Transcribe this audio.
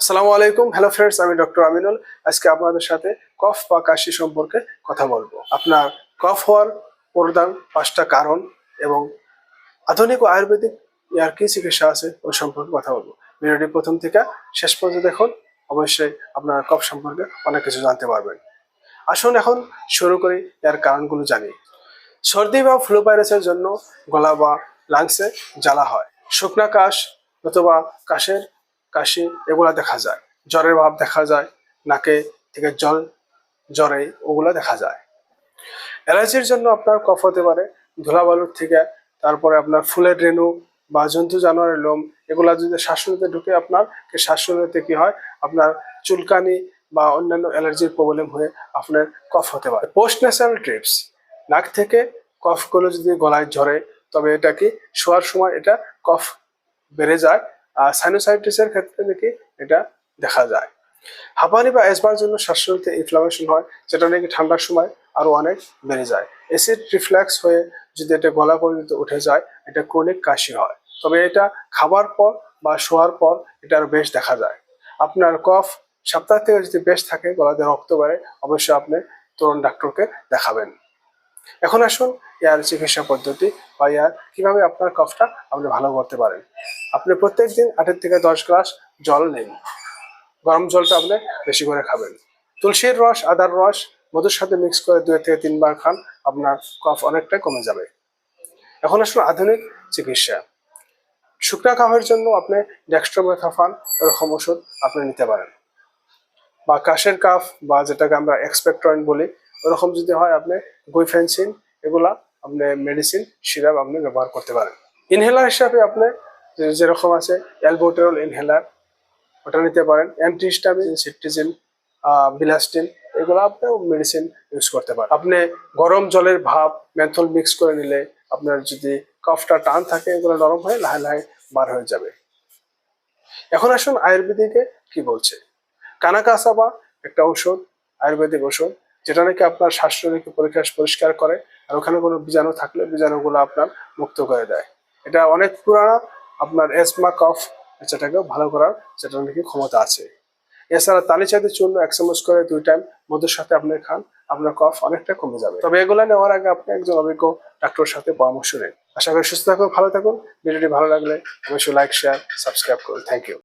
আসসালামু আলাইকুম। Hello friends আমি ডক্টর আমিনুল। আজকে আপনাদের সাথে কফ বা কাশি সম্পর্কে কথা বলব। আপনার কফ হওয়ার প্রধান পাঁচটা কারণ এবং আধুনিক ও আয়ুর্বেদিক ইয়ার কি চিকিৎসা আছে ওই সম্পর্কে কথা বলব। ভিডিওটি প্রথম থেকে শেষ পর্যন্ত দেখুন, অবশ্যই আপনার কফ সম্পর্কে অনেক কিছু জানতে পারবেন। আসুন এখন শুরু করি এর কারণগুলো জানি। সর্দি বা ফ্লু ভাইরাসের জন্য গলা বা লাংসে জ্বালা হয়। শুকনা কাশ অথবা কাশের কাশি, এগুলা দেখা যায়। জ্বরের ভাব দেখা যায়, নাকে থেকে জল জ্বরে, ওগুলা দেখা যায়। অ্যালার্জির জন্য আপনার কফ হতে পারে, ধুলাবালুর থেকে, তারপরে আপনার ফুলের রেণু বা জন্তু জানোয়ারের লোম, এগুলা যদি শ্বাসনলীতে ঢুকে আপনার শ্বাসনলীতে কি হয়? আপনার চুলকানি বা অন্যান্য অ্যালার্জির প্রবলেম হয়ে আপনার কফ হতে পারে। পোস্ট ন্যাসাল ট্রিপস নাক থেকে কফগুলো যদি গলায় ঝরে, তবে এটা কি? শোয়ার সময় এটা কফ বেড়ে যায় সাইনোসাইটিসের ক্ষেত্রে নাকি এটা দেখা যায়। হাঁপানি বা অ্যাসমার জন্য শ্বাসনলীতে ইনফ্লামেশন হয়, যেটা নাকি ঠান্ডার সময় আরও অনেক বেড়ে যায়। অ্যাসিড রিফ্লেক্স হয়ে যদি এটা গলা পর্যন্ত উঠে যায়, এটা ক্রনিক কাশি হয়। তবে এটা খাবার পর বা শোয়ার পর এটা আরও বেশ দেখা যায়। আপনার কফ সপ্তাহ থেকে যদি বেশ থাকে, গলাতে রক্ত বাড়ে অবশ্যই আপনি তরুণ ডাক্তারকে দেখাবেন। এখন আসুন ইয়ার চিকিৎসা পদ্ধতি বা ইয়ার কীভাবে আপনার কফটা আপনি ভালো করতে পারেন। আপনি প্রত্যেক দিন আটের থেকে দশ গ্লাস জল নিন। গরম জলটা আপনি বেশি করে খাবেন। তুলসীর রস, আদার রস, মধুর সাথে মিক্স করে দুই থেকে তিনবার খান, আপনার কফ অনেকটা কমে যাবে। এখন আসুন আধুনিক চিকিৎসা। শুকনা কাফের জন্য আপনি ডেক্সট্রোমেথাফান এরকম ওষুধ আপনি নিতে পারেন। বা কাশের কাফ বা যেটাকে আমরা এক্সপেক্টরেন্ট বলি, ওরকম যদি হয় আপনি গুইফেন্সিন এগুলা আপনি মেডিসিন সিরাপ আপনি ব্যবহার করতে পারেন। ইনহেলার হিসাবে আপনি যেরকম আছে অ্যালবোটেরল ইনহেলার ওটা নিতে পারেন। অ্যান্টিহিস্টামিন সিট্রিজিন বিলাস্টিন এগুলো আপনি মেডিসিন ইউজ করতে পারেন। আপনি গরম জলের ভাব মেন্থল মিক্স করে নিলে আপনার যদি কফটা টান থাকে, এগুলো নরম হয়ে লাহে লাহে বার হয়ে যাবে। এখন আসুন আয়ুর্বেদিকে কি বলছে। কানাকাসাবা একটা ওষুধ আয়ুর্বেদিক ওষুধ যেটা নাকি আপনার শ্বাসনলীকে পরীক্ষা পরিষ্কার করে, আর ওখানে কোনো বীজাণু থাকলে বীজাণুগুলো আপনার মুক্ত করে দেয়। এটা অনেক পুরানো আপনার এসমা কফ সেটাকে ভালো করার সেটা নাকি ক্ষমতা আছে। এছাড়া তালিচাতে চূর্ণ এক চামচ করে দুই টাইম মধুর সাথে আপনি খান, আপনার কফ অনেকটা কমে যাবে। তবে এগুলো নেওয়ার আগে আপনি একজন অভিজ্ঞ ডাক্তারের সাথে পরামর্শ নেন। আশা করি সুস্থ থাকুন, ভালো থাকুন। ভিডিওটি ভালো লাগলে অবশ্যই লাইক শেয়ার সাবস্ক্রাইব করুন। Thank you